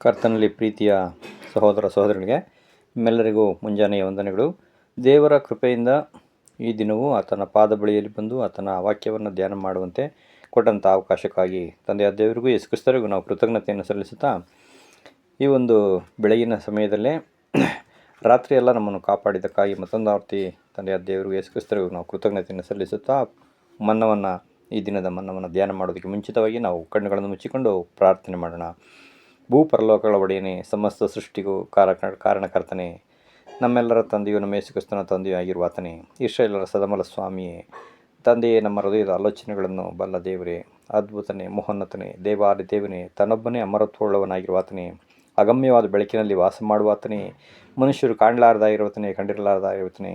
ಕರ್ತನಲ್ಲಿ ಪ್ರೀತಿಯ ಸಹೋದರ ಸಹೋದರನಿಗೆ ನಿಮ್ಮೆಲ್ಲರಿಗೂ ಮುಂಜಾನೆಯ ವಂದನೆಗಳು. ದೇವರ ಕೃಪೆಯಿಂದ ಈ ದಿನವೂ ಆತನ ಪಾದ ಬಳಿಯಲ್ಲಿ ಬಂದು ಆತನ ವಾಕ್ಯವನ್ನು ಧ್ಯಾನ ಮಾಡುವಂತೆ ಕೊಟ್ಟಂಥ ಅವಕಾಶಕ್ಕಾಗಿ ತಂದೆಯ ದೇವರಿಗೂ ಯಶಸ್ಕರಿಗೂ ನಾವು ಕೃತಜ್ಞತೆಯನ್ನು ಸಲ್ಲಿಸುತ್ತಾ ಈ ಒಂದು ಬೆಳಗಿನ ಸಮಯದಲ್ಲೇ ರಾತ್ರಿಯೆಲ್ಲ ನಮ್ಮನ್ನು ಕಾಪಾಡಿದ್ದಕ್ಕಾಗಿ ಮತ್ತೊಂದು ಆವರ್ತಿ ತಂದೆಯ ದೇವರಿಗೂ ಯಶಸ್ಕರಿಗೂ ನಾವು ಕೃತಜ್ಞತೆಯನ್ನು ಸಲ್ಲಿಸುತ್ತಾ ಮನ್ನವನ್ನು ಈ ದಿನದ ಮನ್ನವನ್ನು ಧ್ಯಾನ ಮಾಡೋದಕ್ಕೆ ಮುಂಚಿತವಾಗಿ ನಾವು ಕಣ್ಣುಗಳನ್ನು ಮುಚ್ಚಿಕೊಂಡು ಪ್ರಾರ್ಥನೆ ಮಾಡೋಣ. ಭೂ ಪರಲೋಕಗಳ ಒಡೆಯನೇ ಸಮಸ್ತ ಸೃಷ್ಟಿಗೂ ಕಾರಣ ಕಾರಣಕರ್ತನೆ, ನಮ್ಮೆಲ್ಲರ ತಂದೆಯು ನಮ್ಮ ಯೇಸುಕ್ರಿಸ್ತನ ತಂದೆಯೂ ಆಗಿರುವ ಆತನೇ ಇಸ್ರೇಲರ ಸದಮಲ ಸ್ವಾಮಿಯೇ, ತಂದೆಯೇ, ನಮ್ಮ ಹೃದಯದ ಆಲೋಚನೆಗಳನ್ನು ಬಲ್ಲ ದೇವರೇ, ಅದ್ಭುತನೇ, ಮೋಹನ್ನತನೇ, ದೇವಾದಿ ದೇವನೇ, ತನ್ನೊಬ್ಬನೇ ಅಮರತ್ವವುಳ್ಳವನಾಗಿರುವ ಆತನೇ ಅಗಮ್ಯವಾದ ಬೆಳಕಿನಲ್ಲಿ ವಾಸ ಮಾಡುವ ಆತನೇ ಮನುಷ್ಯರು ಕಾಣಲಾರದಾಗಿರುವತನೇ ಇರುವತನೇ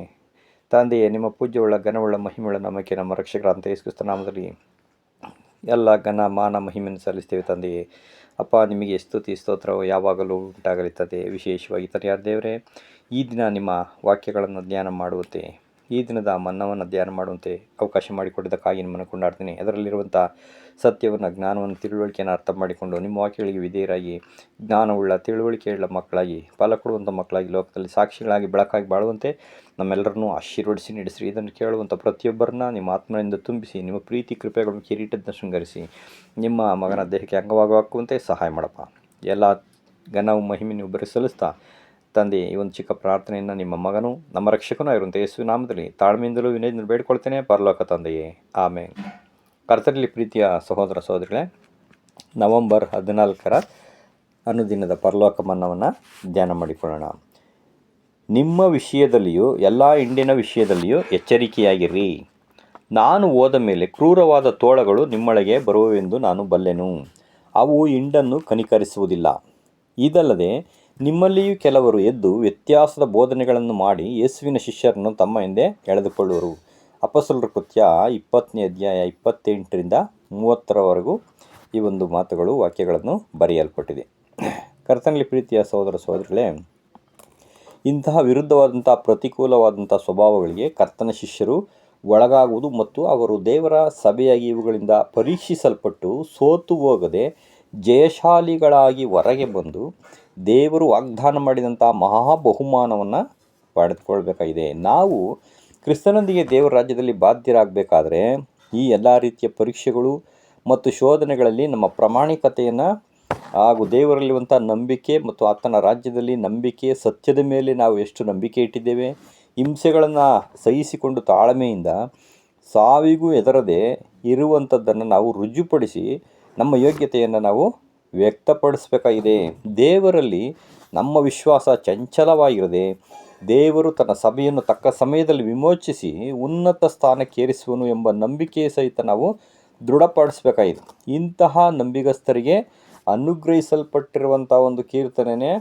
ತಂದೆಯೇ, ನಿಮ್ಮ ಪೂಜ್ಯವುಳ್ಳ ಘನವುಳ್ಳ ಮಹಿಮೆಯುಳ್ಳ ನಮಗೆ ನಮ್ಮ ರಕ್ಷಕರಾದಂಥ ಅಂತ ಯೇಸುಕ್ರಿಸ್ತನಾಮದಲ್ಲಿ ಎಲ್ಲ ಘನ, ಮಾನ, ಮಹಿಮೆಯನ್ನು ಸಲ್ಲಿಸ್ತೇವೆ ತಂದೆಯೇ. ಅಪ್ಪ, ನಿಮಗೆ ಸ್ತುತಿ, ಸ್ತೋತ್ರವು ಯಾವಾಗಲೂ ಉಂಟಾಗಲಿತ್ತದೆ. ವಿಶೇಷವಾಗಿ ತನಿಯಾರ ದೇವರೇ, ಈ ದಿನ ನಿಮ್ಮ ವಾಕ್ಯಗಳನ್ನು ಧ್ಯಾನ ಮಾಡುವಂತೆ ಈ ದಿನದ ಮನ್ನವನ್ನು ಧ್ಯಾನ ಮಾಡುವಂತೆ ಅವಕಾಶ ಮಾಡಿಕೊಟ್ಟಿದ್ದಕ್ಕಾಗಿ ನಿಮ್ಮನ್ನು ಕೊಂಡಾಡ್ತೀನಿ. ಅದರಲ್ಲಿರುವಂಥ ಸತ್ಯವನ್ನು, ಜ್ಞಾನವನ್ನು, ತಿಳುವಳಿಕೆಯನ್ನು ಅರ್ಥ ಮಾಡಿಕೊಂಡು ನಿಮ್ಮ ವಾಕ್ಯಗಳಿಗೆ ವಿಧೇಯರಾಗಿ, ಜ್ಞಾನವುಳ್ಳ, ತಿಳುವಳಿಕೆಯುಳ್ಳ ಮಕ್ಕಳಾಗಿ, ಫಲ ಕೊಡುವಂಥ ಮಕ್ಕಳಾಗಿ, ಲೋಕದಲ್ಲಿ ಸಾಕ್ಷಿಗಳಾಗಿ, ಬೆಳಕಾಗಿ ಬಾಳುವಂತೆ ನಮ್ಮೆಲ್ಲರನ್ನೂ ಆಶೀರ್ವದಿಸಿ, ನಡೆಸಿರಿ. ಇದನ್ನು ಕೇಳುವಂಥ ಪ್ರತಿಯೊಬ್ಬರನ್ನ ನಿಮ್ಮ ಆತ್ಮನಿಂದ ತುಂಬಿಸಿ, ನಿಮ್ಮ ಪ್ರೀತಿ ಕೃಪೆಗಳನ್ನು ಕಿರೀಟದಿಂದ ಶೃಂಗರಿಸಿ, ನಿಮ್ಮ ಮಗನ ದೇಹಕ್ಕೆ ಅಂಗವಾಗುವಂತೆ ಸಹಾಯ ಮಾಡಪ್ಪ. ಎಲ್ಲ ಘನವು ಮಹಿಮೆ ನೀವು ಸಲ್ಲಿಸ್ತಾ ತಂದೆ, ಈ ಒಂದು ಚಿಕ್ಕ ಪ್ರಾರ್ಥನೆಯನ್ನು ನಿಮ್ಮ ಮಗನು ನಮ್ಮ ರಕ್ಷಕನೂ ಆಗಿರುವಂಥ ಯೇಸು ನಾಮದಲ್ಲಿ ತಾಳ್ಮೆಯಿಂದಲೂ ವಿನಯದಿಂದ ಬೇಡ್ಕೊಳ್ತೇನೆ, ಪರಲೋಕ ತಂದೆಯೇ. ಆಮೇಲೆ ಕರ್ತರಲ್ಲಿ ಪ್ರೀತಿಯ ಸಹೋದರ ಸಹೋದರಿಗಳೇ, ನವಂಬರ್ ಹದಿನಾಲ್ಕರ ಅನುದಿನದ ಪರಲೋಕ ಮನ್ನವನ್ನು ಧ್ಯಾನ ಮಾಡಿಕೊಳ್ಳೋಣ. ನಿಮ್ಮ ವಿಷಯದಲ್ಲಿಯೂ, ಎಲ್ಲ ಹಿಂಡಿನ ವಿಷಯದಲ್ಲಿಯೂ ಎಚ್ಚರಿಕೆಯಾಗಿರಿ. ನಾನು ಹೋದ ಮೇಲೆ ಕ್ರೂರವಾದ ತೋಳಗಳು ನಿಮ್ಮೊಳಗೆ ಬರುವವೆಂದು ನಾನು ಬಲ್ಲೆನು. ಅವು ಹಿಂಡನ್ನು ಕನಿಕರಿಸುವುದಿಲ್ಲ. ಇದಲ್ಲದೆ ನಿಮ್ಮಲ್ಲಿಯೂ ಕೆಲವರು ಎದ್ದು ವ್ಯತ್ಯಾಸದ ಬೋಧನೆಗಳನ್ನು ಮಾಡಿ ಯೇಸುವಿನ ಶಿಷ್ಯರನ್ನು ತಮ್ಮ ಹಿಂದೆ ಎಳೆದುಕೊಳ್ಳುವರು. ಅಪಸಲರ ಕೃತ್ಯ ಇಪ್ಪತ್ತನೇ ಅಧ್ಯಾಯ ಇಪ್ಪತ್ತೆಂಟರಿಂದ ಮೂವತ್ತರವರೆಗೂ ಈ ಒಂದು ಮಾತುಗಳು, ವಾಕ್ಯಗಳನ್ನು ಬರೆಯಲ್ಪಟ್ಟಿದೆ. ಕರ್ತನಲ್ಲಿ ಪ್ರೀತಿಯ ಸಹೋದರ ಸಹೋದರಿಗಳೇ, ಇಂತಹ ವಿರುದ್ಧವಾದಂಥ ಪ್ರತಿಕೂಲವಾದಂಥ ಸ್ವಭಾವಗಳಿಗೆ ಕರ್ತನ ಶಿಷ್ಯರು ಒಳಗಾಗುವುದು ಮತ್ತು ಅವರು ದೇವರ ಸಭೆಯಾಗಿ ಇವುಗಳಿಂದ ಪರೀಕ್ಷಿಸಲ್ಪಟ್ಟು ಸೋತು ಹೋಗದೆ ಜಯಶಾಲಿಗಳಾಗಿ ಹೊರಗೆ ಬಂದು ದೇವರು ವಾಗ್ದಾನ ಮಾಡಿದಂಥ ಮಹಾ ಬಹುಮಾನವನ್ನು ಪಡೆದುಕೊಳ್ಬೇಕಾಗಿದೆ. ನಾವು ಕ್ರಿಸ್ತನೊಂದಿಗೆ ದೇವರ ರಾಜ್ಯದಲ್ಲಿ ಬಾಧ್ಯರಾಗಬೇಕಾದ್ರೆ ಈ ಎಲ್ಲ ರೀತಿಯ ಪರೀಕ್ಷೆಗಳು ಮತ್ತು ಶೋಧನೆಗಳಲ್ಲಿ ನಮ್ಮ ಪ್ರಾಮಾಣಿಕತೆಯನ್ನು ಹಾಗೂ ದೇವರಲ್ಲಿರುವಂಥ ನಂಬಿಕೆ ಮತ್ತು ಆತನ ರಾಜ್ಯದಲ್ಲಿ ನಂಬಿಕೆ, ಸತ್ಯದ ಮೇಲೆ ನಾವು ಎಷ್ಟು ನಂಬಿಕೆ ಇಟ್ಟಿದ್ದೇವೆ, ಹಿಂಸೆಗಳನ್ನು ಸಹಿಸಿಕೊಂಡು ತಾಳ್ಮೆಯಿಂದ ಸಾವಿಗೂ ಎದರದೆ ಇರುವಂಥದ್ದನ್ನು ನಾವು ರುಜುಪಡಿಸಿ ನಮ್ಮ ಯೋಗ್ಯತೆಯನ್ನು ನಾವು ವ್ಯಕ್ತಪಡಿಸಬೇಕಾಗಿದೆ. ದೇವರಲ್ಲಿ ನಮ್ಮ ವಿಶ್ವಾಸ ಚಂಚಲವಾಗಿರದೆ, ದೇವರು ತನ್ನ ಸಭೆಯನ್ನು ತಕ್ಕ ಸಮಯದಲ್ಲಿ ವಿಮೋಚಿಸಿ ಉನ್ನತ ಸ್ಥಾನಕ್ಕೇರಿಸುವನು ಎಂಬ ನಂಬಿಕೆ ಸಹಿತ ನಾವು ದೃಢಪಡಿಸಬೇಕಾಗಿದೆ. ಇಂತಹ ನಂಬಿಗಸ್ತರಿಗೆ ಅನುಗ್ರಹಿಸಲ್ಪಟ್ಟಿರುವಂಥ ಒಂದು ಕೀರ್ತನೆಯೇ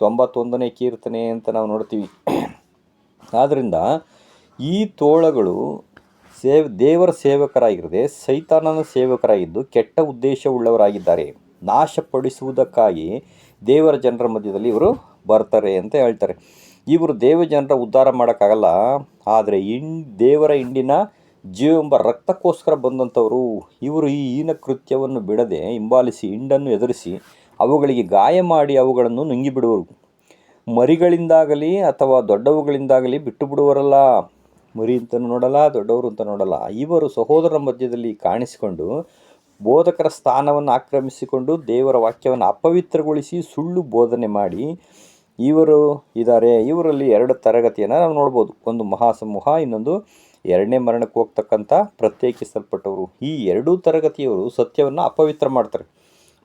ತೊಂಬತ್ತೊಂದನೇ ಕೀರ್ತನೆ ಅಂತ ನಾವು ನೋಡ್ತೀವಿ. ಆದ್ದರಿಂದ ಈ ತೋಳಗಳು ಸೇವ್ ದೇವರ ಸೇವಕರಾಗಿರದೆ ಸೈತಾನನ ಸೇವಕರಾಗಿದ್ದು ಕೆಟ್ಟ ಉದ್ದೇಶವುಳ್ಳವರಾಗಿದ್ದಾರೆ ನಾಶಪಡಿಸುವುದಕ್ಕಾಗಿ ದೇವರ ಜನರ ಮಧ್ಯದಲ್ಲಿ ಇವರು ಬರ್ತಾರೆ ಅಂತ ಹೇಳ್ತಾರೆ. ಇವರು ದೇವ ಜನರ ಉದ್ಧಾರ ಮಾಡೋಕ್ಕಾಗಲ್ಲ, ಆದರೆ ಇನ್ ದೇವರ ಹಿಂಡಿನ ಜೀವ ಎಂಬ ರಕ್ತಕ್ಕೋಸ್ಕರ ಬಂದಂಥವರು ಇವರು ಈ ಹೀನ ಕೃತ್ಯವನ್ನು ಬಿಡದೆ ಹಿಂಬಾಲಿಸಿ, ಹಿಂಡನ್ನು ಎದುರಿಸಿ ಅವುಗಳಿಗೆ ಗಾಯ ಮಾಡಿ ಅವುಗಳನ್ನು ನುಂಗಿಬಿಡುವರು. ಮರಿಗಳಿಂದಾಗಲಿ ಅಥವಾ ದೊಡ್ಡವುಗಳಿಂದಾಗಲಿ ಬಿಟ್ಟು ಬಿಡುವರಲ್ಲ ಮರಿ ಅಂತ ನೋಡಲ್ಲ, ದೊಡ್ಡವರು ಅಂತ ನೋಡಲ್ಲ. ಇವರು ಸಹೋದರರ ಮಧ್ಯದಲ್ಲಿ ಕಾಣಿಸಿಕೊಂಡು ಬೋಧಕರ ಸ್ಥಾನವನ್ನು ಆಕ್ರಮಿಸಿಕೊಂಡು ದೇವರ ವಾಕ್ಯವನ್ನು ಅಪವಿತ್ರಗೊಳಿಸಿ ಸುಳ್ಳು ಬೋಧನೆ ಮಾಡಿ, ಇವರು ಇದ್ದಾರೆ ಇವರಲ್ಲಿ ಎರಡು ತರಗತಿಯನ್ನು ನಾವು ನೋಡ್ಬೋದು. ಒಂದು ಮಹಾಸಮೂಹ, ಇನ್ನೊಂದು ಎರಡನೇ ಮರಣಕ್ಕೆ ಹೋಗ್ತಕ್ಕಂಥ ಪ್ರತ್ಯೇಕಿಸಲ್ಪಟ್ಟವರು. ಈ ಎರಡೂ ತರಗತಿಯವರು ಸತ್ಯವನ್ನು ಅಪವಿತ್ರ ಮಾಡ್ತಾರೆ,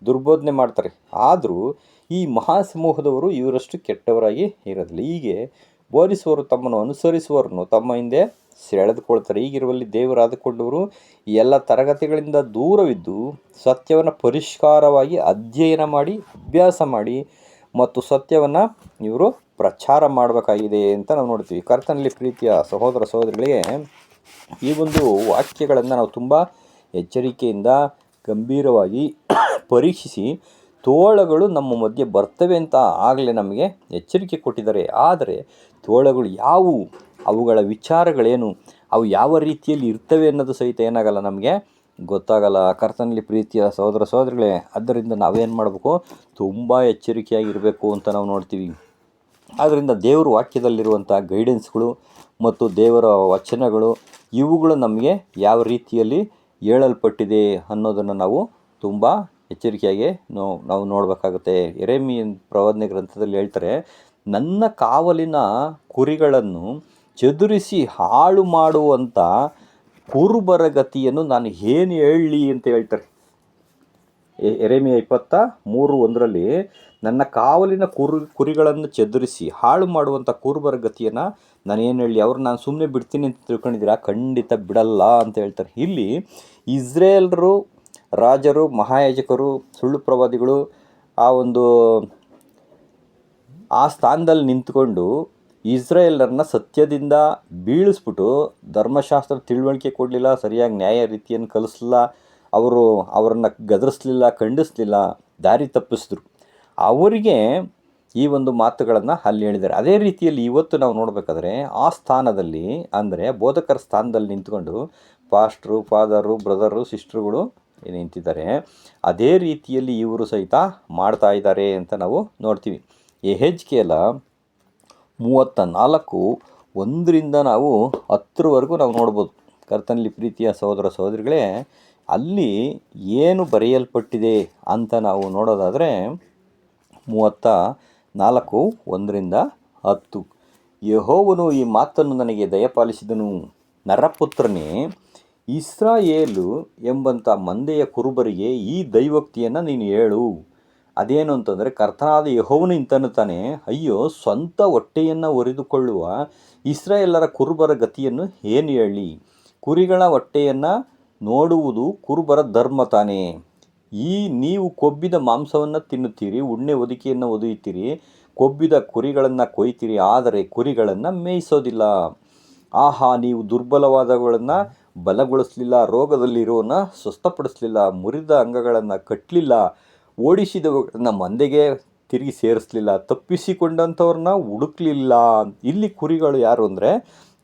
ದುರ್ಬೋಧನೆ ಮಾಡ್ತಾರೆ. ಆದರೂ ಈ ಮಹಾಸಮೂಹದವರು ಇವರಷ್ಟು ಕೆಟ್ಟವರಾಗಿ ಇರೋದಿಲ್ಲ. ಹೀಗೆ ಬೋಧಿಸುವರು ತಮ್ಮನ್ನು ಅನುಸರಿಸುವವರನ್ನು ತಮ್ಮ ಹಿಂದೆ ಸೆಳೆದುಕೊಳ್ತಾರೆ. ಈಗಿರುವಲ್ಲಿ ದೇವರಾದುಕೊಂಡವರು ಎಲ್ಲ ತರಗತಿಗಳಿಂದ ದೂರವಿದ್ದು ಸತ್ಯವನ್ನು ಪರಿಷ್ಕಾರವಾಗಿ ಅಧ್ಯಯನ ಮಾಡಿ, ಅಭ್ಯಾಸ ಮಾಡಿ ಮತ್ತು ಸತ್ಯವನ್ನು ಇವರು ಪ್ರಚಾರ ಮಾಡಬೇಕಾಗಿದೆ ಅಂತ ನಾವು ನೋಡ್ತೀವಿ. ಕರ್ತನಲ್ಲಿ ಪ್ರೀತಿಯ ಸಹೋದರ ಸಹೋದರಿಗಳಿಗೆ ಈ ಒಂದು ವಾಕ್ಯಗಳನ್ನು ನಾವು ತುಂಬ ಎಚ್ಚರಿಕೆಯಿಂದ, ಗಂಭೀರವಾಗಿ ಪರೀಕ್ಷಿಸಿ ತೋಳಗಳು ನಮ್ಮ ಮಧ್ಯೆ ಬರ್ತವೆ ಅಂತ ಆಗಲೇ ನಮಗೆ ಎಚ್ಚರಿಕೆ ಕೊಟ್ಟಿದ್ದಾರೆ. ಆದರೆ ತೋಳಗಳು ಯಾವುವು? ಅವುಗಳ ವಿಚಾರಗಳೇನು, ಅವು ಯಾವ ರೀತಿಯಲ್ಲಿ ಇರ್ತವೆ ಅನ್ನೋದು ಸಹಿತ ಏನಾಗಲ್ಲ ನಮಗೆ. ಗೊತ್ತಾಗಲ್ಲ. ಕರ್ತನಲ್ಲಿ ಪ್ರೀತಿಯ ಸಹೋದರ ಸಹೋದರಿಗಳೇ ಅದರಿಂದ ನಾವೇನು ಮಾಡಬೇಕು? ತುಂಬ ಎಚ್ಚರಿಕೆಯಾಗಿರಬೇಕು ಅಂತ ನಾವು ನೋಡ್ತೀವಿ. ಆದ್ದರಿಂದ ದೇವರ ವಾಕ್ಯದಲ್ಲಿರುವಂಥ ಗೈಡೆನ್ಸ್ಗಳು ಮತ್ತು ದೇವರ ವಚನಗಳು, ಇವುಗಳು ನಮಗೆ ಯಾವ ರೀತಿಯಲ್ಲಿ ಹೇಳಲ್ಪಟ್ಟಿದೆ ಅನ್ನೋದನ್ನು ನಾವು ತುಂಬ ಎಚ್ಚರಿಕೆಯಾಗಿ ನಾವು ನಾವು ನೋಡಬೇಕಾಗುತ್ತೆ. ಎರೆಮಿ ಪ್ರವಾದನೆ ಗ್ರಂಥದಲ್ಲಿ ಹೇಳ್ತಾರೆ, ನನ್ನ ಕಾವಲಿನ ಕುರಿಗಳನ್ನು ಚದುರಿಸಿ ಹಾಳು ಮಾಡುವಂಥ ಕುರುಬರ ಗತಿಯನ್ನು ನಾನು ಏನು ಹೇಳಲಿ ಅಂತ ಹೇಳ್ತಾರೆ. ಎ- ಎರೆಮಿಯ ಇಪ್ಪತ್ತ ಮೂರು ಒಂದರಲ್ಲಿ ನನ್ನ ಕಾವಲಿನ ಕುರು, ಕುರಿಗಳನ್ನು ಚದುರಿಸಿ ಹಾಳು ಮಾಡುವಂಥ ಕುರುಬರ ಗತಿಯನ್ನು ನಾನು ಏನು ಹೇಳಿ ಅವ್ರು ನಾನು ಸುಮ್ಮನೆ ಬಿಡ್ತೀನಿ ಅಂತ ತಿಳ್ಕೊಂಡಿದ್ದೀರಾ? ಖಂಡಿತ ಬಿಡಲ್ಲ ಅಂತ ಹೇಳ್ತಾರೆ. ಇಲ್ಲಿ ಇಸ್ರೇಲ್ರು, ರಾಜರು, ಮಹಾಯಾಜಕರು, ಸುಳ್ಳು ಪ್ರವಾದಿಗಳು ಆ ಒಂದು ಆ ಸ್ಥಾನದಲ್ಲಿ ನಿಂತ್ಕೊಂಡು ಇಸ್ರಾಯೇಲರನ್ನ ಸತ್ಯದಿಂದ ಬೀಳಿಸ್ಬಿಟ್ಟು ಧರ್ಮಶಾಸ್ತ್ರ ತಿಳುವಳಿಕೆ ಕೊಡಲಿಲ್ಲ, ಸರಿಯಾಗಿ ನ್ಯಾಯ ರೀತಿಯನ್ನು ಕಲಿಸ್ಲಿಲ್ಲ, ಅವರು ಅವರನ್ನು ಗದರಿಸ್ಲಿಲ್ಲ, ಖಂಡಿಸ್ಲಿಲ್ಲ, ದಾರಿ ತಪ್ಪಿಸಿದ್ರು. ಅವರಿಗೆ ಈ ಒಂದು ಮಾತುಗಳನ್ನು ಅಲ್ಲಿ ಹೇಳಿದ್ದಾರೆ. ಅದೇ ರೀತಿಯಲ್ಲಿ ಇವತ್ತು ನಾವು ನೋಡಬೇಕಾದ್ರೆ ಆ ಸ್ಥಾನದಲ್ಲಿ ಅಂದರೆ ಬೋಧಕರ ಸ್ಥಾನದಲ್ಲಿ ನಿಂತ್ಕೊಂಡು ಪಾಸ್ಟ್ರು, ಫಾದರು, ಬ್ರದರು, ಸಿಸ್ಟ್ರುಗಳು ನಿಂತಿದ್ದಾರೆ. ಅದೇ ರೀತಿಯಲ್ಲಿ ಇವರು ಸಹಿತ ಮಾಡ್ತಾ ಇದ್ದಾರೆ ಅಂತ ನಾವು ನೋಡ್ತೀವಿ. ಎಹೆಜ್ಕೇಲ ಮೂವತ್ತ ನಾಲ್ಕು ಒಂದರಿಂದ ನಾವು ಹತ್ತರವರೆಗೂ ನಾವು ನೋಡ್ಬೋದು. ಕರ್ತನಲ್ಲಿ ಪ್ರೀತಿಯ ಸಹೋದರ ಸಹೋದರಿಗಳೇ, ಅಲ್ಲಿ ಏನು ಬರೆಯಲ್ಪಟ್ಟಿದೆ ಅಂತ ನಾವು ನೋಡೋದಾದರೆ ಮೂವತ್ತ ನಾಲ್ಕು ಒಂದರಿಂದ ಹತ್ತು. ಯಹೋವನು ಈ ಮಾತನ್ನು ನನಗೆ ದಯಪಾಲಿಸಿದನು. ನರಪುತ್ರನೇ, ಇಸ್ರಾಯೇಲು ಎಂಬಂಥ ಮಂದೆಯ ಕುರುಬರಿಗೆ ಈ ದೈವೋಕ್ತಿಯನ್ನು ನೀನು ಹೇಳು. ಅದೇನು ಅಂತಂದರೆ ಕರ್ತನಾದ ಯಹೋವನು ಇಂತನ್ನುತ್ತಾನೆ ಅಯ್ಯೋ, ಸ್ವಂತ ಹೊಟ್ಟೆಯನ್ನು ಒರೆದುಕೊಳ್ಳುವ ಇಸ್ರಾಯೇಲರ ಕುರುಬರ ಗತಿಯನ್ನು ಏನು ಹೇಳಿ? ಕುರಿಗಳ ಹೊಟ್ಟೆಯನ್ನು ನೋಡುವುದು ಕುರುಬರ ಧರ್ಮ ತಾನೇ. ಈ ನೀವು ಕೊಬ್ಬಿದ ಮಾಂಸವನ್ನು ತಿನ್ನುತ್ತೀರಿ, ಉಣ್ಣೆ ಒದಿಕೆಯನ್ನು ಒದೆಯುತ್ತೀರಿ, ಕೊಬ್ಬಿದ ಕುರಿಗಳನ್ನು ಕೊಯ್ತೀರಿ, ಆದರೆ ಕುರಿಗಳನ್ನು ಮೇಯಿಸೋದಿಲ್ಲ. ಆಹಾ, ನೀವು ದುರ್ಬಲವಾದಗಳನ್ನು ಬಲಗೊಳಿಸಲಿಲ್ಲ, ರೋಗದಲ್ಲಿರೋನ ಸ್ವಸ್ಥಪಡಿಸಲಿಲ್ಲ, ಮುರಿದ ಅಂಗಗಳನ್ನು ಕಟ್ಟಲಿಲ್ಲ ಓಡಿಸಿದವುಗಳನ್ನ ಮಂದೆಗೆ ತಿರುಗಿ ಸೇರಿಸಲಿಲ್ಲ, ತಪ್ಪಿಸಿಕೊಂಡಂಥವ್ರನ್ನ ಹುಡುಕ್ಲಿಲ್ಲ. ಇಲ್ಲಿ ಕುರಿಗಳು ಯಾರು ಅಂದರೆ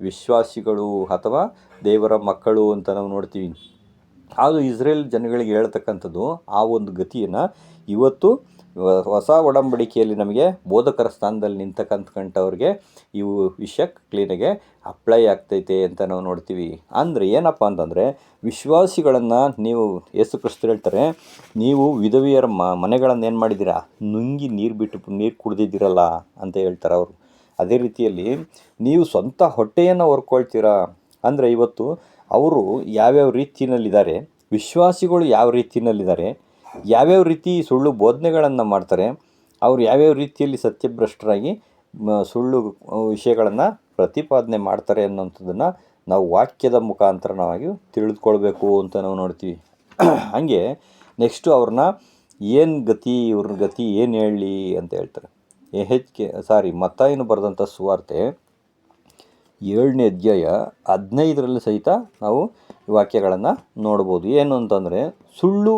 ವಿಶ್ವಾಸಿಗಳು ಅಥವಾ ದೇವರ ಮಕ್ಕಳು ಅಂತ ನಾವು ನೋಡ್ತೀವಿ. ಆದರೂ ಇಸ್ರೇಲ್ ಜನಗಳಿಗೆ ಹೇಳ್ತಕ್ಕಂಥದ್ದು ಆ ಒಂದು ಗತಿಯನ್ನು ಇವತ್ತು ಹೊಸ ಒಡಂಬಡಿಕೆಯಲ್ಲಿ ನಮಗೆ ಬೋಧಕರ ಸ್ಥಾನದಲ್ಲಿ ನಿಂತಕ್ಕಂಥವ್ರಿಗೆ ಇವು ವಿಷಯ ಕ್ಲೀನಾಗೆ ಅಪ್ಲೈ ಆಗ್ತೈತೆ ಅಂತ ನಾವು ನೋಡ್ತೀವಿ. ಅಂದರೆ ಏನಪ್ಪ ಅಂತಂದರೆ ವಿಶ್ವಾಸಿಗಳನ್ನು ನೀವು ಯೇಸು ಕ್ರಿಸ್ತರು ಹೇಳ್ತಾರೆ, ನೀವು ವಿಧವಿಯರ ಮನೆಗಳನ್ನು ಏನು ಮಾಡಿದ್ದೀರಾ? ನುಂಗಿ ನೀರು ಬಿಟ್ಟು ನೀರು ಕುಡ್ದಿದ್ದೀರಲ್ಲ ಅಂತ ಹೇಳ್ತಾರೆ ಅವರು. ಅದೇ ರೀತಿಯಲ್ಲಿ ನೀವು ಸ್ವಂತ ಹೊಟ್ಟೆಯನ್ನು ಹೊರ್ಕೊಳ್ತೀರಾ? ಅಂದರೆ ಇವತ್ತು ಅವರು ಯಾವ್ಯಾವ ರೀತಿಯಲ್ಲಿದ್ದಾರೆ, ವಿಶ್ವಾಸಿಗಳು ಯಾವ ರೀತಿಯಲ್ಲಿದ್ದಾರೆ ಯಾವ್ಯಾವ ರೀತಿ ಸುಳ್ಳು ಬೋಧನೆಗಳನ್ನು ಮಾಡ್ತಾರೆ, ಅವರು ಯಾವ್ಯಾವ ರೀತಿಯಲ್ಲಿ ಸತ್ಯಭ್ರಷ್ಟರಾಗಿ ಸುಳ್ಳು ವಿಷಯಗಳನ್ನು ಪ್ರತಿಪಾದನೆ ಮಾಡ್ತಾರೆ ಅನ್ನೋಂಥದ್ದನ್ನು ನಾವು ವಾಕ್ಯದ ಮುಖಾಂತರವಾಗಿ ತಿಳಿದುಕೊಳ್ಬೇಕು ಅಂತ ನಾವು ನೋಡ್ತೀವಿ. ಹಾಗೆ ನೆಕ್ಸ್ಟು ಅವ್ರನ್ನ ಏನು ಗತಿ ಇವ್ರ ಗತಿ ಏನು ಹೇಳಿ ಅಂತ ಹೇಳ್ತಾರೆ. ಹೆಚ್ ಕೆ ಸಾರಿ ಮತ್ತಾಯಿನ ಬರೆದಂಥ ಸುವಾರ್ತೆ ಏಳನೇ ಅಧ್ಯಾಯ ಹದಿನೈದರಲ್ಲಿ ಸಹಿತ ನಾವು ವಾಕ್ಯಗಳನ್ನು ನೋಡ್ಬೋದು. ಏನು ಅಂತಂದರೆ, ಸುಳ್ಳು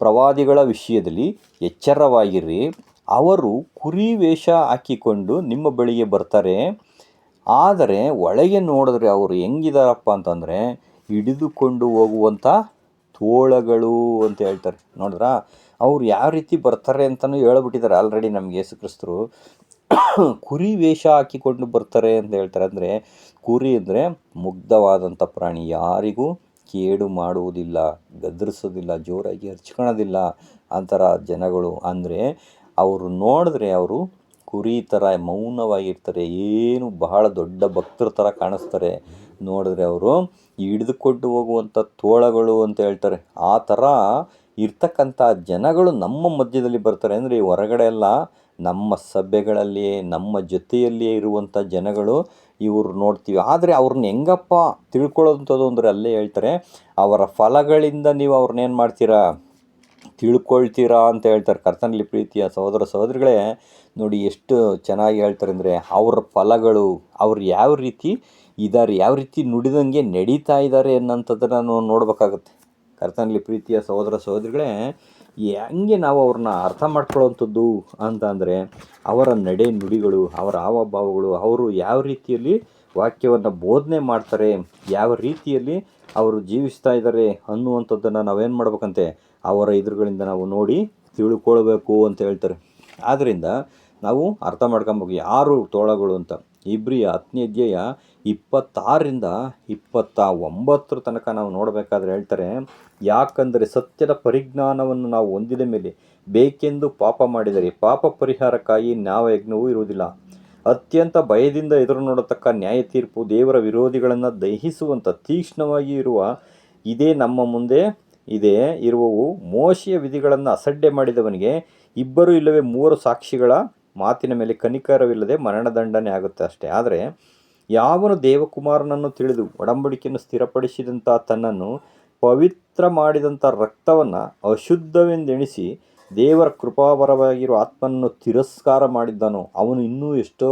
ಪ್ರವಾದಿಗಳ ವಿಷಯದಲ್ಲಿ ಎಚ್ಚರವಾಗಿರಿ. ಅವರು ಕುರಿ ವೇಷ ಹಾಕಿಕೊಂಡು ನಿಮ್ಮ ಬಳಿಗೆ ಬರ್ತಾರೆ. ಆದರೆ ಒಳಗೆ ನೋಡಿದ್ರೆ ಅವರು ಹೆಂಗಿದಾರಪ್ಪ ಅಂತಂದರೆ ಹಿಡಿದುಕೊಂಡು ಹೋಗುವಂಥ ತೋಳಗಳು ಅಂತ ಹೇಳ್ತಾರೆ. ನೋಡಿದ್ರಾ? ಅವ್ರು ಯಾವ ರೀತಿ ಬರ್ತಾರೆ ಅಂತಲೂ ಹೇಳ್ಬಿಟ್ಟಿದ್ದಾರೆ ಆಲ್ರೆಡಿ ನಮಗೆ ಯೇಸು ಕ್ರಿಸ್ತರು ಕುರಿ ವೇಷ ಹಾಕಿಕೊಂಡು ಬರ್ತಾರೆ ಅಂತ ಹೇಳ್ತಾರೆ. ಅಂದರೆ ಕುರಿ ಅಂದರೆ ಮುಗ್ಧವಾದಂಥ ಪ್ರಾಣಿ ಯಾರಿಗೂ ಕೇಡು ಮಾಡುವುದಿಲ್ಲ ಗದರಿಸೋದಿಲ್ಲ ಜೋರಾಗಿ ಹರ್ಚ್ಕೊಳೋದಿಲ್ಲ ಥರ ಜನಗಳು. ಅಂದರೆ ಅವರು ನೋಡಿದ್ರೆ ಅವರು ಕುರಿ ಥರ ಮೌನವಾಗಿರ್ತಾರೆ, ಏನು ಬಹಳ ದೊಡ್ಡ ಭಕ್ತರ ಥರ ಕಾಣಿಸ್ತಾರೆ. ನೋಡಿದ್ರೆ ಅವರು ಹಿಡಿದುಕೊಂಡು ಹೋಗುವಂಥ ತೋಳಗಳು ಅಂತ ಹೇಳ್ತಾರೆ. ಆ ಥರ ಇರ್ತಕ್ಕಂಥ ಜನಗಳು ನಮ್ಮ ಮಧ್ಯದಲ್ಲಿ ಬರ್ತಾರೆ. ಅಂದರೆ ಹೊರಗಡೆ ಎಲ್ಲ ನಮ್ಮ ಸಭೆಗಳಲ್ಲಿಯೇ, ನಮ್ಮ ಜೊತೆಯಲ್ಲಿಯೇ ಇರುವಂಥ ಜನಗಳು ಇವರು ನೋಡ್ತೀವಿ. ಆದರೆ ಅವ್ರನ್ನ ಹೆಂಗಪ್ಪ ತಿಳ್ಕೊಳ್ಳೋಂಥದ್ದು ಅಂದರೆ ಅಲ್ಲೇ ಹೇಳ್ತಾರೆ, ಅವರ ಫಲಗಳಿಂದ ನೀವು ಅವ್ರನ್ನ ಏನು ಮಾಡ್ತೀರಾ? ತಿಳ್ಕೊಳ್ತೀರಾ ಅಂತ ಹೇಳ್ತಾರೆ. ಕರ್ತನಲ್ಲಿ ಪ್ರೀತಿಯ ಸಹೋದರ ಸಹೋದರಿಗಳೇ, ನೋಡಿ ಎಷ್ಟು ಚೆನ್ನಾಗಿ ಹೇಳ್ತಾರೆ ಅಂದರೆ ಅವ್ರ ಫಲಗಳು, ಅವ್ರು ಯಾವ ರೀತಿ ಇದ್ದಾರೆ, ಯಾವ ರೀತಿ ನುಡಿದಂಗೆ ನಡೀತಾ ಇದ್ದಾರೆ ಅನ್ನೋಂಥದ್ದನ್ನು ನಾವು ನೋಡಬೇಕಾಗತ್ತೆ. ಕರ್ತನಲ್ಲಿ ಪ್ರೀತಿಯ ಸಹೋದರ ಸಹೋದರಿಗಳೇ ಹೆಂಗೆ ನಾವು ಅವ್ರನ್ನ ಅರ್ಥ ಮಾಡ್ಕೊಳ್ಳೋವಂಥದ್ದು ಅಂತ ಅಂದರೆ ಅವರ ನಡೆ ನುಡಿಗಳು, ಅವರ ಹಾವಭಾವಗಳು, ಅವರು ಯಾವ ರೀತಿಯಲ್ಲಿ ವಾಕ್ಯವನ್ನು ಬೋಧನೆ ಮಾಡ್ತಾರೆ, ಯಾವ ರೀತಿಯಲ್ಲಿ ಅವರು ಜೀವಿಸ್ತಾ ಇದ್ದಾರೆ ಅನ್ನುವಂಥದ್ದನ್ನು ನಾವೇನು ಮಾಡ್ಬೇಕಂತೆ? ಅವರ ಎದುರುಗಳಿಂದ ನಾವು ನೋಡಿ ತಿಳ್ಕೊಳ್ಬೇಕು ಅಂತ ಹೇಳ್ತಾರೆ. ಆದ್ದರಿಂದ ನಾವು ಅರ್ಥ ಮಾಡ್ಕೊಬೇಕು ಯಾರು ತೋಳಗಳು ಅಂತ? ಇಬ್ರಿಯ ಹತ್ತನೇ ಅಧ್ಯಾಯ ಇಪ್ಪತ್ತಾರರಿಂದ ಇಪ್ಪತ್ತ ಒಂಬತ್ತರ ತನಕ ನಾವು ನೋಡಬೇಕಾದ್ರೆ ಹೇಳ್ತಾರೆ, ಯಾಕಂದರೆ ಸತ್ಯದ ಪರಿಜ್ಞಾನವನ್ನು ನಾವು ಹೊಂದಿದ ಮೇಲೆ ಬೇಕೆಂದು ಪಾಪ ಮಾಡಿದರೆ ಪಾಪ ಪರಿಹಾರಕ್ಕಾಗಿ ನ್ಯಾಯಯಜ್ಞವೂ ಇರುವುದಿಲ್ಲ. ಅತ್ಯಂತ ಭಯದಿಂದ ಎದುರು ನೋಡತಕ್ಕ ನ್ಯಾಯ ತೀರ್ಪು ದೇವರ ವಿರೋಧಿಗಳನ್ನು ದಹಿಸುವಂಥ ತೀಕ್ಷ್ಣವಾಗಿ ಇರುವ ಇದೇ ನಮ್ಮ ಮುಂದೆ, ಇದೆ ಇರುವವು ಮೋಶಿಯ ವಿಧಿಗಳನ್ನು ಅಸಡ್ಡೆ ಮಾಡಿದವನಿಗೆ ಇಬ್ಬರು ಇಲ್ಲವೇ ಮೂವರು ಸಾಕ್ಷಿಗಳ ಮಾತಿನ ಮೇಲೆ ಕನಿಕಾರವಿಲ್ಲದೆ ಮರಣದಂಡನೆ ಆಗುತ್ತೆ ಅಷ್ಟೇ. ಆದರೆ ಯಾವನು ದೇವಕುಮಾರನನ್ನು ತಿಳಿದು ಒಡಂಬಡಿಕೆಯನ್ನು ಸ್ಥಿರಪಡಿಸಿದಂಥ ತನ್ನನ್ನು ಪವಿತ್ರ ಮಾಡಿದಂಥ ರಕ್ತವನ್ನು ಅಶುದ್ಧವೆಂದೆಣಿಸಿ ದೇವರ ಕೃಪಾಪರವಾಗಿರುವ ಆತ್ಮನನ್ನು ತಿರಸ್ಕಾರ ಮಾಡಿದ್ದಾನೋ, ಅವನು ಇನ್ನೂ ಎಷ್ಟೋ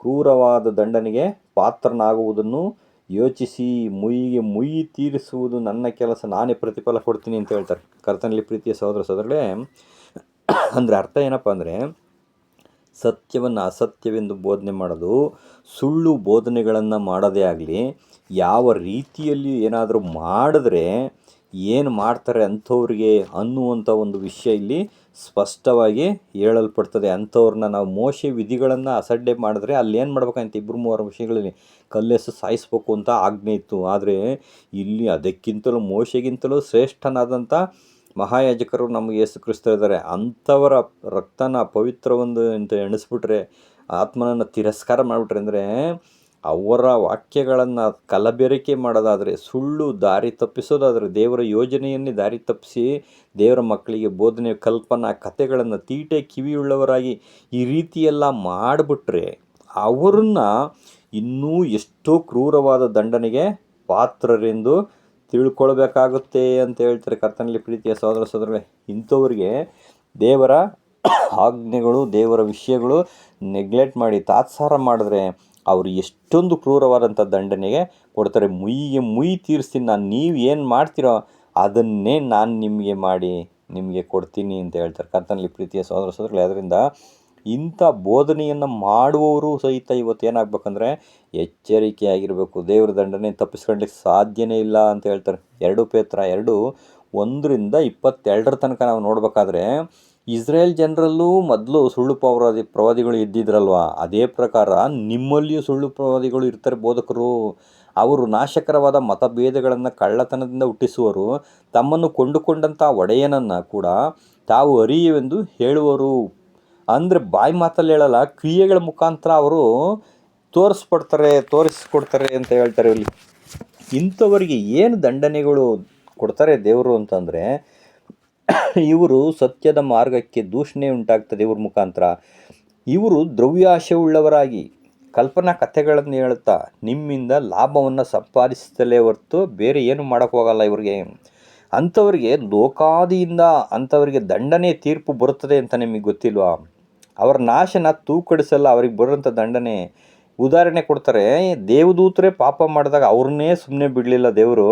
ಕ್ರೂರವಾದ ದಂಡನೆಗೆ ಪಾತ್ರನಾಗುವುದನ್ನು ಯೋಚಿಸಿ ಮುಯಿಗೆ ಮುಯ್ಯಿ ತೀರಿಸುವುದು ನನ್ನ ಕೆಲಸ, ನಾನೇ ಪ್ರತಿಫಲ ಕೊಡ್ತೀನಿ ಅಂತ ಹೇಳ್ತಾರೆ. ಕರ್ತನಲ್ಲಿ ಪ್ರೀತಿಯ ಸಹೋದರ ಸಹೋದರಗಳೇ ಅಂದರೆ ಅರ್ಥ ಏನಪ್ಪ ಅಂದರೆ ಸತ್ಯವನ್ನು ಅಸತ್ಯವೆಂದು ಬೋಧನೆ ಮಾಡೋದು ಸುಳ್ಳು ಬೋಧನೆಗಳನ್ನು ಮಾಡೋದೇ ಆಗಲಿ, ಯಾವ ರೀತಿಯಲ್ಲಿ ಏನಾದರೂ ಮಾಡಿದ್ರೆ ಏನು ಮಾಡ್ತಾರೆ ಅಂಥವ್ರಿಗೆ ಅನ್ನುವಂಥ ಒಂದು ವಿಷಯ ಇಲ್ಲಿ ಸ್ಪಷ್ಟವಾಗಿ ಹೇಳಲ್ಪಡ್ತದೆ. ಅಂಥವ್ರನ್ನ ನಾವು ಮೋಶೆ ವಿಧಿಗಳನ್ನು ಅಸಡ್ಡೆ ಮಾಡಿದ್ರೆ ಅಲ್ಲಿ ಏನು ಮಾಡ್ಬೇಕಂತ ಇಬ್ಬರು ಮೂವರು ವಿಷಯಗಳಲ್ಲಿ ಕಲ್ಲೆಸು ಸಾಯಿಸ್ಬೇಕು ಅಂತ ಆಜ್ಞೆ ಇತ್ತು. ಆದರೆ ಇಲ್ಲಿ ಅದಕ್ಕಿಂತಲೂ ಮೋಶೆಗಿಂತಲೂ ಶ್ರೇಷ್ಠನಾದಂಥ ಮಹಾಯಾಜಕರು ನಮಗೆ ಯೇಸು ಕ್ರಿಸ್ತ ಇದ್ದಾರೆ ಅಂಥವರ ರಕ್ತನ ಪವಿತ್ರವೊಂದು ಅಂತ ಎಣಿಸ್ಬಿಟ್ರೆ, ಆತ್ಮನನ್ನು ತಿರಸ್ಕಾರ ಮಾಡಿಬಿಟ್ರೆ ಅಂದರೆ, ಅವರ ವಾಕ್ಯಗಳನ್ನು ಕಲಬೆರಕೆ ಮಾಡೋದಾದರೆ, ಸುಳ್ಳು ದಾರಿ ತಪ್ಪಿಸೋದಾದರೆ, ದೇವರ ಯೋಜನೆಯನ್ನೇ ದಾರಿ ತಪ್ಪಿಸಿ, ದೇವರ ಮಕ್ಕಳಿಗೆ ಬೋಧನೆ, ಕಲ್ಪನಾ ಕಥೆಗಳನ್ನು ತೀಟೆ ಕಿವಿಯುಳ್ಳವರಾಗಿ ಈ ರೀತಿಯೆಲ್ಲ ಮಾಡಿಬಿಟ್ರೆ, ಅವರನ್ನು ಇನ್ನೂ ಎಷ್ಟೋ ಕ್ರೂರವಾದ ದಂಡನೆಗೆ ಪಾತ್ರರೆಂದು ತಿಳ್ಕೊಳ್ಬೇಕಾಗುತ್ತೆ ಅಂತ ಹೇಳ್ತಾರೆ ಕರ್ತನಲ್ಲಿ ಪ್ರೀತಿಯ ಸಹೋದರ ಸಹೋದರಗಳೇ ಇಂಥವ್ರಿಗೆ ದೇವರ ಆಜ್ಞೆಗಳು, ದೇವರ ವಿಷಯಗಳು ನೆಗ್ಲೆಕ್ಟ್ ಮಾಡಿ ತಾತ್ಸಾರ ಮಾಡಿದ್ರೆ ಅವರು ಎಷ್ಟೊಂದು ಕ್ರೂರವಾದಂಥ ದಂಡನೆಗೆ ಕೊಡ್ತಾರೆ. ಮುಯ್ಯಿಗೆ ಮುಯ್ ತೀರಿಸ್ತೀನಿ ನಾನು, ನೀವು ಏನು ಮಾಡ್ತೀರೋ ಅದನ್ನೇ ನಾನು ನಿಮಗೆ ಮಾಡಿ, ನಿಮಗೆ ಕೊಡ್ತೀನಿ ಅಂತ ಹೇಳ್ತಾರೆ ಕರ್ತನಲ್ಲಿ ಪ್ರೀತಿಯ ಸಹೋದರ ಸಹೋದರಗಳೇ ಅದರಿಂದ ಇಂಥ ಬೋಧನೆಯನ್ನು ಮಾಡುವವರು ಸಹಿತ ಇವತ್ತು ಏನಾಗಬೇಕಂದ್ರೆ ಎಚ್ಚರಿಕೆಯಾಗಿರಬೇಕು. ದೇವ್ರ ದಂಡನೆ ತಪ್ಪಿಸ್ಕೊಳ್ಳಿಕ್ಕೆ ಸಾಧ್ಯನೇ ಇಲ್ಲ ಅಂತ ಹೇಳ್ತಾರೆ. ಎರಡು ಪೇತ್ರ, ಎರಡು ಒಂದರಿಂದ ಇಪ್ಪತ್ತೆರಡರ ತನಕ ನಾವು ನೋಡಬೇಕಾದ್ರೆ ಇಸ್ರೇಲ್ ಜನರಲ್ಲೂ ಮೊದಲು ಸುಳ್ಳು ಪ್ರವಾದಿ, ಪ್ರವಾದಿಗಳು ಇದ್ದಿದ್ರಲ್ವ? ಅದೇ ಪ್ರಕಾರ ನಿಮ್ಮಲ್ಲಿಯೂ ಸುಳ್ಳು ಪ್ರವಾದಿಗಳು ಇರ್ತಾರೆ ಬೋಧಕರು. ಅವರು ನಾಶಕರವಾದ ಮತಭೇದಗಳನ್ನು ಕಳ್ಳತನದಿಂದ ಹುಟ್ಟಿಸುವರು. ತಮ್ಮನ್ನು ಕೊಂಡುಕೊಂಡಂಥ ಒಡೆಯನನ್ನು ಕೂಡ ತಾವು ಅರಿಯುವೆಂದು ಹೇಳುವರು. ಅಂದರೆ ಬಾಯಿ ಮಾತಲ್ಲಿ ಹೇಳಲ್ಲ, ಕ್ರಿಯೆಗಳ ಮುಖಾಂತರ ಅವರು ತೋರಿಸ್ಕೊಡ್ತಾರೆ ತೋರಿಸ್ಕೊಡ್ತಾರೆ ಅಂತ ಹೇಳ್ತಾರೆ ಇಲ್ಲಿ. ಇಂಥವರಿಗೆ ಏನು ದಂಡನೆಗಳು ಕೊಡ್ತಾರೆ ದೇವರು ಅಂತಂದರೆ, ಇವರು ಸತ್ಯದ ಮಾರ್ಗಕ್ಕೆ ದೂಷಣೆ ಉಂಟಾಗ್ತದೆ ಇವ್ರ ಮುಖಾಂತರ. ಇವರು ದ್ರವ್ಯಾಶೆ ಉಳ್ಳವರಾಗಿ ಕಲ್ಪನಾ ಕಥೆಗಳನ್ನು ಹೇಳುತ್ತಾ, ನಿಮ್ಮಿಂದ ಲಾಭವನ್ನು ಸಂಪಾದಿಸ್ತಲೇ ಹೊರತು ಬೇರೆ ಏನು ಮಾಡೋಕ್ಕೆ ಹೋಗಲ್ಲ ಇವ್ರಿಗೆ. ಅಂಥವ್ರಿಗೆ ಲೋಕಾದಿಯಿಂದ ಅಂಥವರಿಗೆ ದಂಡನೆ ತೀರ್ಪು ಬರುತ್ತದೆ ಅಂತ ನಿಮಗೆ ಗೊತ್ತಿಲ್ವಾ? ಅವರ ನಾಶನ ತೂಕಡಿಸಲ್ಲ ಅವ್ರಿಗೆ ಬರೋಂಥ ದಂಡನೆ ಉದಾಹರಣೆ ಕೊಡ್ತಾರೆ. ದೇವದೂತರೇ ಪಾಪ ಮಾಡಿದಾಗ ಅವ್ರನ್ನೇ ಸುಮ್ಮನೆ ಬಿಡಲಿಲ್ಲ ದೇವರು.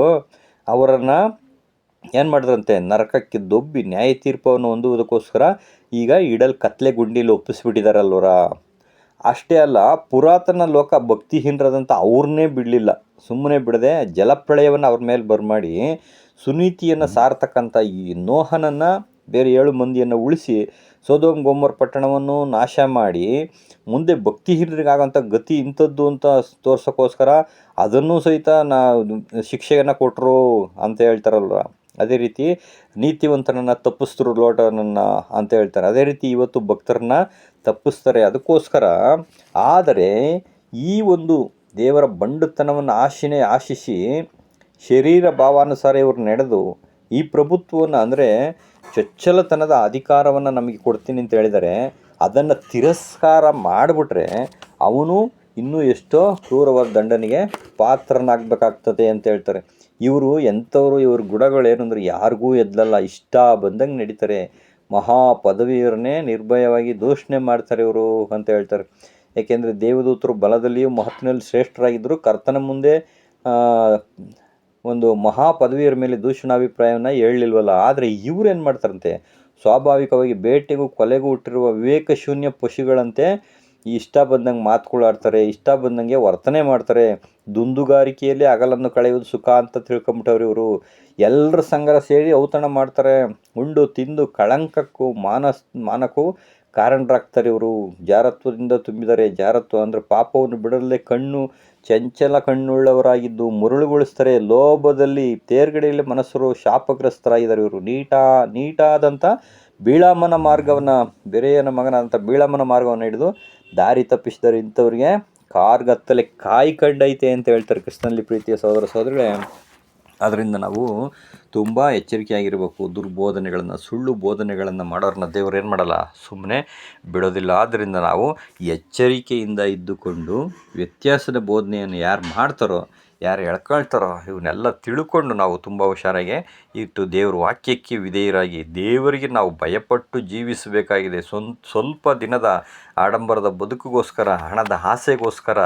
ಅವರನ್ನು ಏನು ಮಾಡಿದ್ರಂತೆ? ನರಕಕ್ಕೆ ದೊಬ್ಬಿ ನ್ಯಾಯ ತೀರ್ಪವನ್ನು ಹೊಂದುವುದಕ್ಕೋಸ್ಕರ ಈಗ ಇಡಲ್ ಕತ್ಲೆ ಗುಂಡಿಲಿ ಒಪ್ಪಿಸ್ಬಿಟ್ಟಿದಾರಲ್ವರ ಅಷ್ಟೇ ಅಲ್ಲ ಪುರಾತನ ಲೋಕ ಭಕ್ತಿಹೀನರದಂಥ ಅವ್ರನ್ನೇ ಬಿಡಲಿಲ್ಲ. ಸುಮ್ಮನೆ ಬಿಡದೆ ಜಲಪ್ರಳಯವನ್ನು ಅವ್ರ ಮೇಲೆ ಬರ್ಮಾಡಿ ಸುನೀತಿಯನ್ನು ಸಾರ್ತಕ್ಕಂಥ ಈ ನೋಹನನ್ನು ಬೇರೆ ಏಳು ಮಂದಿಯನ್ನು ಉಳಿಸಿ ಸೋದೋಮ್ ಗೊಮ್ಮರ್ ಪಟ್ಟಣವನ್ನು ನಾಶ ಮಾಡಿ ಮುಂದೆ ಭಕ್ತಿಹೀನರಿಗಾಗಂಥ ಗತಿ ಇಂಥದ್ದು ಅಂತ ತೋರ್ಸೋಕ್ಕೋಸ್ಕರ ಅದನ್ನು ಸಹಿತ ನಾ ಶಿಕ್ಷೆಯನ್ನು ಕೊಟ್ಟರು ಅಂತ ಹೇಳ್ತಾರಲ್ವ? ಅದೇ ರೀತಿ ನೀತಿವಂತನನ್ನು ತಪ್ಪಿಸ್ತರು ಲೋಟನನ್ನು ಅಂತ ಹೇಳ್ತಾರೆ. ಅದೇ ರೀತಿ ಇವತ್ತು ಭಕ್ತರನ್ನ ತಪ್ಪಿಸ್ತಾರೆ. ಅದಕ್ಕೋಸ್ಕರ ಆದರೆ ಈ ಒಂದು ದೇವರ ಬಂಡುತನವನ್ನು ಆಶಿನೇ ಆಶಿಸಿ ಶರೀರ ಭಾವಾನುಸಾರ ಇವರು ನಡೆದು ಈ ಪ್ರಭುತ್ವವನ್ನು ಅಂದರೆ ಚೊಚ್ಚಲತನದ ಅಧಿಕಾರವನ್ನು ನಮಗೆ ಕೊಡ್ತೀನಿ ಅಂತ ಹೇಳಿದರೆ, ಅದನ್ನು ತಿರಸ್ಕಾರ ಮಾಡಿಬಿಟ್ರೆ ಅವನು ಇನ್ನೂ ಎಷ್ಟೋ ಕ್ರೂರವಾದ ದಂಡನೆಗೆ ಪಾತ್ರನಾಗಬೇಕಾಗ್ತದೆ ಅಂತ ಹೇಳ್ತಾರೆ. ಇವರು ಎಂಥವರು, ಇವ್ರ ಗುಣಗಳೇನು ಅಂದರೆ ಯಾರಿಗೂ ಎದ್ದಲ್ಲ ಇಷ್ಟ ಬಂದಂಗೆ ನಡೀತಾರೆ. ಮಹಾ ಪದವಿಯವರನ್ನೇ ನಿರ್ಭಯವಾಗಿ ದೂಷಣೆ ಮಾಡ್ತಾರೆ ಇವರು ಅಂತ ಹೇಳ್ತಾರೆ. ಏಕೆಂದರೆ ದೇವದೂತರು ಬಲದಲ್ಲಿಯೂ ಮಹತ್ವದಲ್ಲಿ ಶ್ರೇಷ್ಠರಾಗಿದ್ದರು ಕರ್ತನ ಮುಂದೆ ಒಂದು ಮಹಾ ಪದವಿಯರ ಮೇಲೆ ದೂಷಣಾಭಿಪ್ರಾಯವನ್ನು ಹೇಳಲಿಲ್ವಲ್ಲ? ಆದರೆ ಇವ್ರು ಏನು ಮಾಡ್ತಾರಂತೆ? ಸ್ವಾಭಾವಿಕವಾಗಿ ಬೇಟೆಗೂ ಕೊಲೆಗೂ ಹುಟ್ಟಿರುವ ವಿವೇಕ ಶೂನ್ಯ ಪಶುಗಳಂತೆ ಇಷ್ಟ ಬಂದಂಗೆ ಮಾತುಗಳಾಡ್ತಾರೆ, ಇಷ್ಟ ಬಂದಂಗೆ ವರ್ತನೆ ಮಾಡ್ತಾರೆ. ದುಂದುಗಾರಿಕೆಯಲ್ಲಿ ಹಗಲನ್ನು ಕಳೆಯುವುದು ಸುಖ ಅಂತ ತಿಳ್ಕೊಂಬಿಟ್ಟವ್ರು ಇವರು. ಎಲ್ಲರ ಸಂಗಡ ಸೇರಿ ಔತಣ ಮಾಡ್ತಾರೆ. ಉಂಡು, ತಿಂದು, ಕಳಂಕಕ್ಕೂ ಮಾನಸ್, ಮಾನಕ್ಕೂ ಕಾರಣರಾಗ್ತಾರೆ ಇವರು. ಜಾರತ್ವದಿಂದ ತುಂಬಿದ್ದಾರೆ ಜಾರತ್ವ ಅಂದರೆ ಪಾಪವನ್ನು ಬಿಡಲೇ ಕಣ್ಣು, ಚಂಚಲ ಕಣ್ಣುಳ್ಳವರಾಗಿದ್ದು ಮುರುಳುಗೊಳಿಸ್ತಾರೆ. ಲೋಭದಲ್ಲಿ ತೇರ್ಗಡೆಯಲ್ಲಿ ಮನಸ್ಸರು ಶಾಪಗ್ರಸ್ತರಾಗಿದ್ದಾರೆ ಇವರು. ನೀಟಾ, ನೀಟಾದಂಥ ಬೀಳಾಮನ ಮಾರ್ಗವನ್ನು, ಬೆರೆಯನ ಮಗನಾದಂಥ ಬೀಳಾಮನ ಮಾರ್ಗವನ್ನು ಹಿಡಿದು ದಾರಿ ತಪ್ಪಿಸಿದರೆ ಇಂಥವ್ರಿಗೆ. ಕಾರ್ಗತ್ತಲೆ ಕಾಯಿ ಕಂಡೈತೆ ಅಂತ ಹೇಳ್ತಾರೆ ಕೃಷ್ಣನಲ್ಲಿ ಪ್ರೀತಿಯ ಸಹೋದರ ಸಹೋದರಗಳೇ ಅದರಿಂದ ನಾವು ತುಂಬ ಎಚ್ಚರಿಕೆಯಾಗಿರಬೇಕು. ದುರ್ಬೋಧನೆಗಳನ್ನು, ಸುಳ್ಳು ಬೋಧನೆಗಳನ್ನು ಮಾಡೋರನ್ನ ದೇವರು ಏನು ಮಾಡಲ್ಲ? ಸುಮ್ಮನೆ ಬಿಡೋದಿಲ್ಲ. ಆದ್ದರಿಂದ ನಾವು ಎಚ್ಚರಿಕೆಯಿಂದ ಇದ್ದುಕೊಂಡು ವ್ಯತ್ಯಾಸದ ಬೋಧನೆಯನ್ನು ಯಾರು ಮಾಡ್ತಾರೋ ಯಾರು ಎಳ್ಕೊಳ್ತಾರೋ ಇವನ್ನೆಲ್ಲ ತಿಳ್ಕೊಂಡು ನಾವು ತುಂಬ ಹುಷಾರಾಗಿ ಇಟ್ಟು ದೇವ್ರ ವಾಕ್ಯಕ್ಕೆ ವಿಧೇಯರಾಗಿ ದೇವರಿಗೆ ನಾವು ಭಯಪಟ್ಟು ಜೀವಿಸಬೇಕಾಗಿದೆ. ಸ್ವಲ್ಪ ದಿನದ ಆಡಂಬರದ ಬದುಕಿಗೋಸ್ಕರ, ಹಣದ ಆಸೆಗೋಸ್ಕರ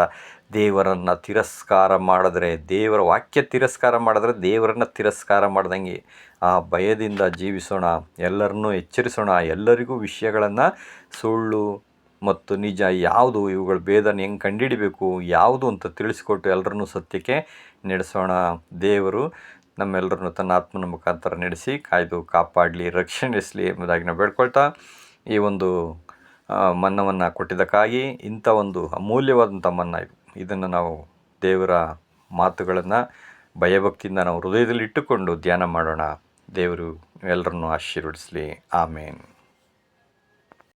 ದೇವರನ್ನು ತಿರಸ್ಕಾರ ಮಾಡಿದ್ರೆ, ದೇವರ ವಾಕ್ಯ ತಿರಸ್ಕಾರ ಮಾಡಿದ್ರೆ ದೇವರನ್ನು ತಿರಸ್ಕಾರ ಮಾಡ್ದಂಗೆ. ಆ ಭಯದಿಂದ ಜೀವಿಸೋಣ, ಎಲ್ಲರನ್ನೂ ಎಚ್ಚರಿಸೋಣ, ಎಲ್ಲರಿಗೂ ವಿಷಯಗಳನ್ನು ಸುಳ್ಳು ಮತ್ತು ನಿಜ ಯಾವುದು ಇವುಗಳ ಭೇದನ ಹೆಂಗೆ ಕಂಡುಹಿಡಿಬೇಕು ಯಾವುದು ಅಂತ ತಿಳಿಸಿಕೊಟ್ಟು ಎಲ್ಲರನ್ನೂ ಸತ್ಯಕ್ಕೆ ನಡೆಸೋಣ. ದೇವರು ನಮ್ಮೆಲ್ಲರನ್ನು ತನ್ನ ಆತ್ಮನ ಮುಖಾಂತರ ನಡೆಸಿ ಕಾಯ್ದು ಕಾಪಾಡಲಿ, ರಕ್ಷಣಿಸಲಿ ಎಂಬುದಾಗಿ ನಾವು ಬೇಡ್ಕೊಳ್ತಾ ಈ ಒಂದು ಮನ್ನವನ್ನು ಕೊಟ್ಟಿದ್ದಕ್ಕಾಗಿ ಇಂಥ ಒಂದು ಅಮೂಲ್ಯವಾದಂಥ ಮನ್ನ ಇದು. ಇದನ್ನು ನಾವು ದೇವರ ಮಾತುಗಳನ್ನು ಭಯಭಕ್ತಿಯಿಂದ ನಾವು ಹೃದಯದಲ್ಲಿ ಇಟ್ಟುಕೊಂಡು ಧ್ಯಾನ ಮಾಡೋಣ. ದೇವರು ಎಲ್ಲರನ್ನು ಆಶೀರ್ವಡಿಸಲಿ ಆಮೇನ್.